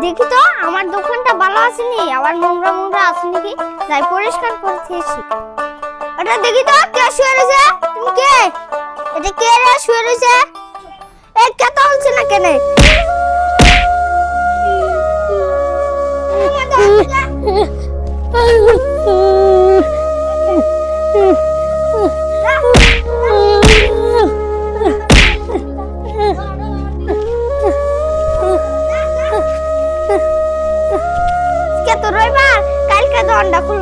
দেখি তো, আমার দোকানটা ভালো আসেনি, আবার নোংরা নোংরা আসেনি নাকি? যাই পরিষ্কার করতে এসি এটা দেখি তো, কে শুয়ে রয়েছে? তুমি কে? এটা কে রে শুয়ে রয়েছে? এ, কে তো হচ্ছে না কেনে? কে aku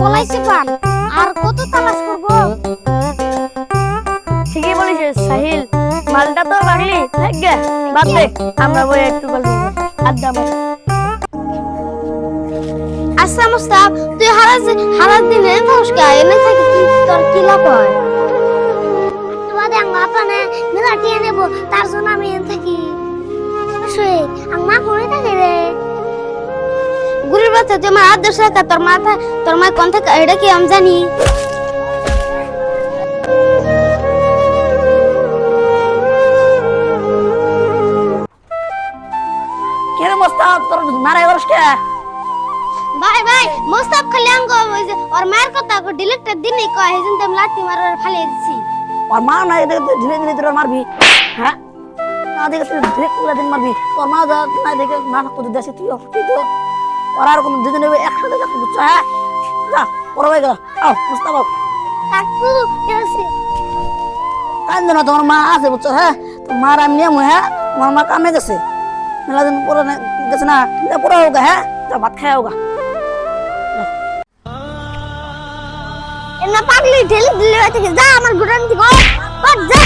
পলাইছে আর কত তালাশ করব? ঠিকই বলিস সাহিল। মালটা তো গে বাদ দে আমরা বই একটু গল্প। আড্ডা মারি। আচ্ছা মুস্তাফ তুই হারা হারা দিন থাকিস এনে থাকি তুই তোর কি লাভ হয়? তোমাদের আঙ্গা পানে মেলা টিয়ে নেব তার জন্য আমি এনে থাকি। শুয়ে আঙ্গা করে থাকে রে। বাচ্চা তুই আমার আদর্শ রাখা তোর মাথা তোর মা কোন থেকে এটা কি আমি জানি? কে রে মোস্তাক তোর মারা করস কে? ভাই ভাই মুস্তাফ খালি আঙ্গ ওই যে ওর মায়ের কথা কো ডিলেক্টর দিনই কয় হেজন তেম লাতি মারার ফালিয়ে দিছি। ওর মা না তুই ধীরে ধীরে তোরা মারবি হ্যাঁ? না দেখে তুই ধীরে দিন মারবি। তোর মা যা না দেখে না দেশে তুই তুই তো। ওর আর কোনো দুজনে একসাথে যাব বুঝছ? হ্যাঁ? যা বড় গেল। আও মুস্তাক কাকু কেছে না তোমার মা আছে বুঝছ? হ্যাঁ? তোর মার আমি নিয়ে হ্যাঁ? তোমার মা কামে গেছে। মেলা দিন পরে না- গেছে না। ঠিক পরে হোগা হ্যাঁ? যা ভাত খাই হোগা এনা পাগলি ঢেলে দিলে হয়ে থেকে যা আমার গুড়ান থেকে যা।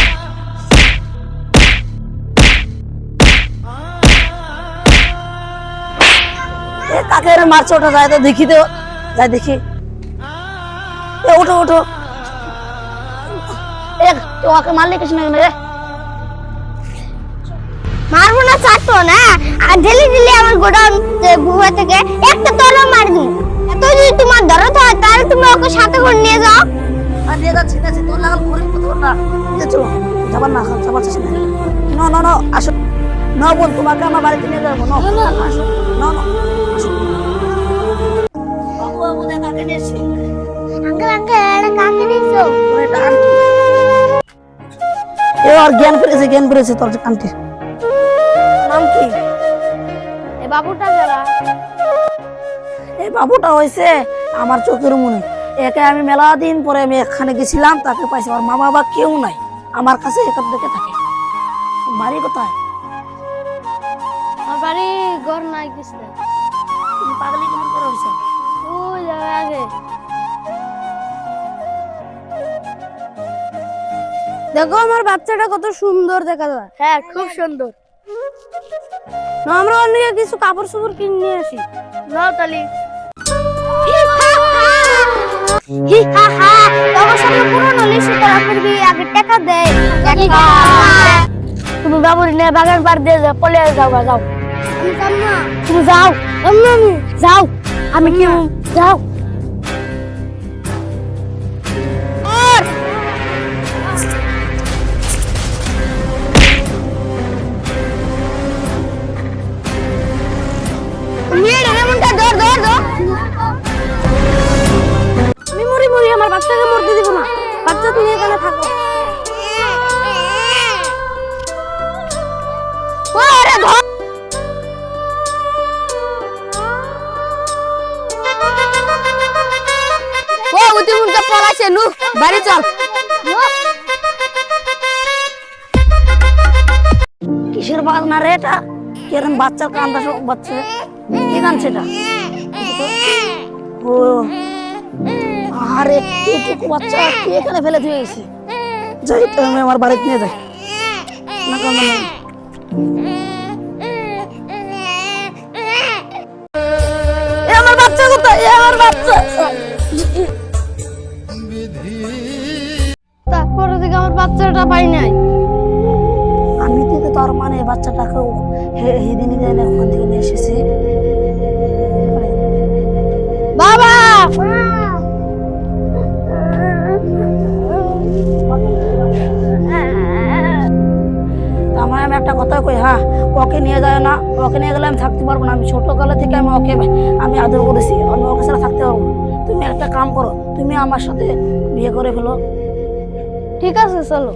কাকে মারছে ওটা যায় তো দেখি তো যাই দেখি। এ, ওঠো ওঠো। ওকে মারলে কিছু না রে। মারবো না চাটো না। আর ঢেলে দিলে আমার গোডাউন গুহা থেকে একটা তলো মার দিই এত যদি তোমার দরদ হয়, তাহলে তুমি ওকে সাথে করে নিয়ে যাও। আর নিয়ে যাচ্ছি না তোর লাগাল করে না। চলো, যাবার না, যাবার চেষ্টা না না না, আসো। না বোন তোমাকে আমার বাড়িতে নিয়ে যাব না। না না। আর জ্ঞান করেছে জ্ঞান করেছে তোর আন্টি। নাম কি এ বাবুটা যারা। এই বাবুটা হয়েছে আমার চোখের মনে। একে আমি মেলা দিন পরে আমি এখানে গেছিলাম তাকে পাইছি। আমার মা বাবা কেউ নাই। আমার কাছে এখান থেকে থাকে। বাড়ি কোথায়? ঘর নাই কিছু তুমি পাগলি কেমন করে হয়েছে ওই যাবে আগে। দেখো আমার বাচ্চাটা কত সুন্দর দেখা যায়। হ্যাঁ খুব সুন্দর। না আমরা অন্য কিছু কাপড় চোপড় কিনে নিয়ে আসি। না তালি। হি হা হা! তোমার সামনে পুরনো লিসু তারা করবি আগে টাকা দেয়। টাকা। তুমি বাবুরি নিয়ে বাগান পার দিয়ে যাও পলে যাও যাও। তুমি যাও আমি আমি যাও আমি কি যাও হয়েছে লু বাড়ি চল। কিসের বাজনা রে এটা? কিরম বাচ্চার কান্দা সব বাচ্চা কি গান সেটা ও আরে এইটুকু বাচ্চা কে এখানে ফেলে দিয়ে গেছে? যাই আমি আমার বাড়িতে নিয়ে যাই না নেই। আমার বাচ্চা কোথায়? আমার বাচ্চা। বাচ্চাটা পাই নাই। আমি থেকে তোর মানে বাচ্চাটাকে হেদিনই দেয় না ওখান থেকে নিয়ে এসেছি। বাবা! তার মানে আমি একটা কথা কই হ্যাঁ ওকে নিয়ে যায় না ওকে নিয়ে গেলে আমি থাকতে পারব না। আমি ছোটকালে থেকে আমি ওকে আমি আদর করেছি আমি ওকে ছাড়া থাকতে পারব তুমি একটা কাম করো তুমি আমার সাথে বিয়ে করে ফেলো। ঠিক আছে চলো।